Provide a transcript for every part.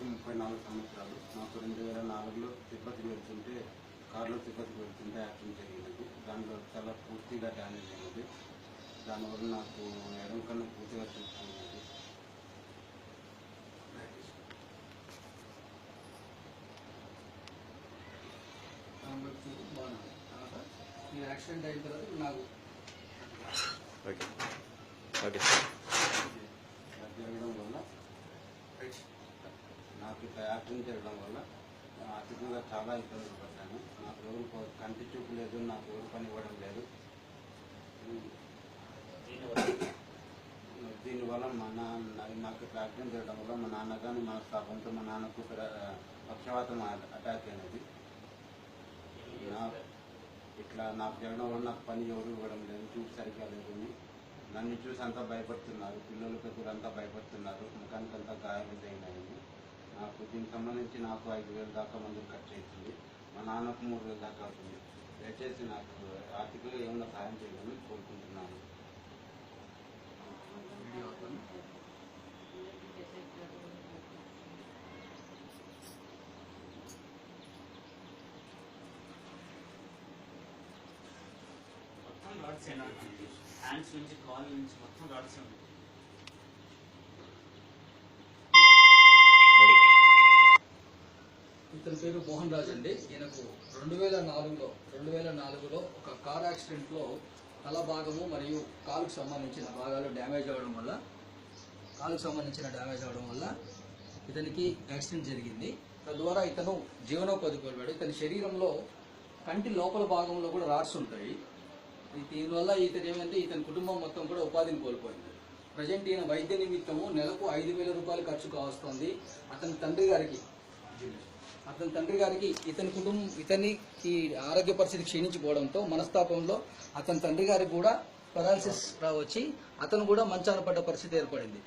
వయసు ముప్పై నాలుగు సంవత్సరాలు. నాకు రెండు వేల నాలుగులో తిరుపతికి వెళ్తుంటే కారులో తిరుపతికి వెళ్తుంటే యాక్సిడెంట్ జరిగినది దాంట్లో చాలా పూర్తిగా డ్యామేజ్ అయినది దానివల్ల నాకు ఎడం కన్ను పూర్తిగా చూసుకున్నది బాగున్నాను యాక్సిడెంట్ అయిన తర్వాత నాకు ఓకే. ఓకే. ఇలా జరగడం వల్ల ఇట్లా యాక్సిడెంట్ జరగడం వల్ల ఆర్థికంగా చాలా ఇబ్బందులు పడ్డాను. నాకు ఎవరు కంటి చూపు లేదు నాకు ఎవరు పని ఇవ్వడం లేదు. దీనివల్ల? మా నాన్న నాకు ఇట్లా యాక్సిడెంట్ జరగడం వల్ల మా నాన్న కానీ మనస్తాపంతో మా నాన్నకు పక్షవాతం అటాక్ అయినది. నా ఇట్లా నాకు జరగడం వల్ల నాకు పని ఎవరు ఇవ్వడం లేదు చూపు సరిగ్గా లేదు నన్ను చూసి అంతా భయపడుతున్నారు పిల్లలు పెద్దలు అంతా భయపడుతున్నారు ముఖానికి అంతా గాయాలు నాకు దీనికి సంబంధించి నాకు ఐదు వేలు దాకా మందులు ఖర్చు అవుతుంది. మా నాన్నకు మూడు వేలు దాకా అవుతుంది. దయచేసి నాకు ఆర్థికంగా ఏమన్నా సహాయం చేయాలని కోరుకుంటున్నాను. మొత్తం రాడ్స్ హ్యాండ్స్ నుంచి కాల్ నుంచి మొత్తం రాడ్స్ ఉన్నాయి మోహన్ రాజ్ అండి ఈయనకు రెండు వేల నాలుగులో రెండు వేల నాలుగులో ఒక కార్ యాక్సిడెంట్లో తల భాగము మరియు కాలుకు సంబంధించిన భాగాలు డ్యామేజ్ అవ్వడం వల్ల కాలుకు సంబంధించిన డ్యామేజ్ అవ్వడం వల్ల ఇతనికి యాక్సిడెంట్ జరిగింది. తద్వారా ఇతను జీవనోపాధి కోల్పాడు ఇతని శరీరంలో కంటి లోపల భాగంలో కూడా రాడ్స్ ఉంటాయి. ఈ దీనివల్ల ఇతను ఏమంటే ఇతని కుటుంబం మొత్తం కూడా ఉపాధిని కోల్పోయింది. ప్రజెంట్ ఈయన వైద్య నిమిత్తము నెలకు ఐదు వేల రూపాయలు ఖర్చు కావస్తుంది. అతని తండ్రి గారికి అతని తండ్రి గారికి ఇతని కుటుంబం ఇతనికి ఆరోగ్య పరిస్థితి క్షీణించిపోవడంతో మనస్తాపంలో అతని తండ్రి గారికి కూడా పెరాలసిస్ వచ్చి అతను కూడా మంచాన పడ్డ పరిస్థితి ఏర్పడింది.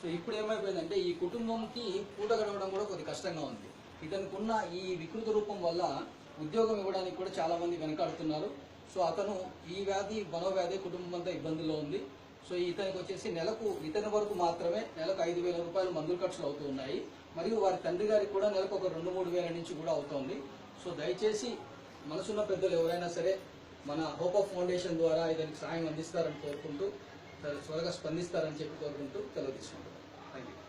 సో ఇప్పుడు ఏమైపోయిందంటే ఈ కుటుంబంకి పూట గడవడం కూడా కొద్ది కష్టంగా ఉంది. ఇతనుకున్న ఈ వికృత రూపం వల్ల ఉద్యోగం ఇవ్వడానికి కూడా చాలా మంది వెనకాడుతున్నారు. సో అతను ఈ వ్యాధి మనోవ్యాధి కుటుంబం అంతా ఇబ్బందుల్లో ఉంది. సో ఇతనికి వచ్చేసి నెలకు ఇతని వరకు మాత్రమే నెలకు ఐదు వేల రూపాయలు మందుల ఖర్చులు అవుతూ ఉన్నాయి. మరియు వారి తండ్రి గారికి కూడా నెలకు ఒక రెండు మూడు వేల నుంచి కూడా అవుతోంది. సో దయచేసి మనసున్న పెద్దలు ఎవరైనా సరే మన హోప్ ఆఫ్ ఫౌండేషన్ ద్వారా ఇతనికి సాయం అందిస్తారని కోరుకుంటూ త్వరగా స్పందిస్తారని చెప్పి కోరుకుంటూ తెలియజేసుకుంటున్నాను థ్యాంక్ యూ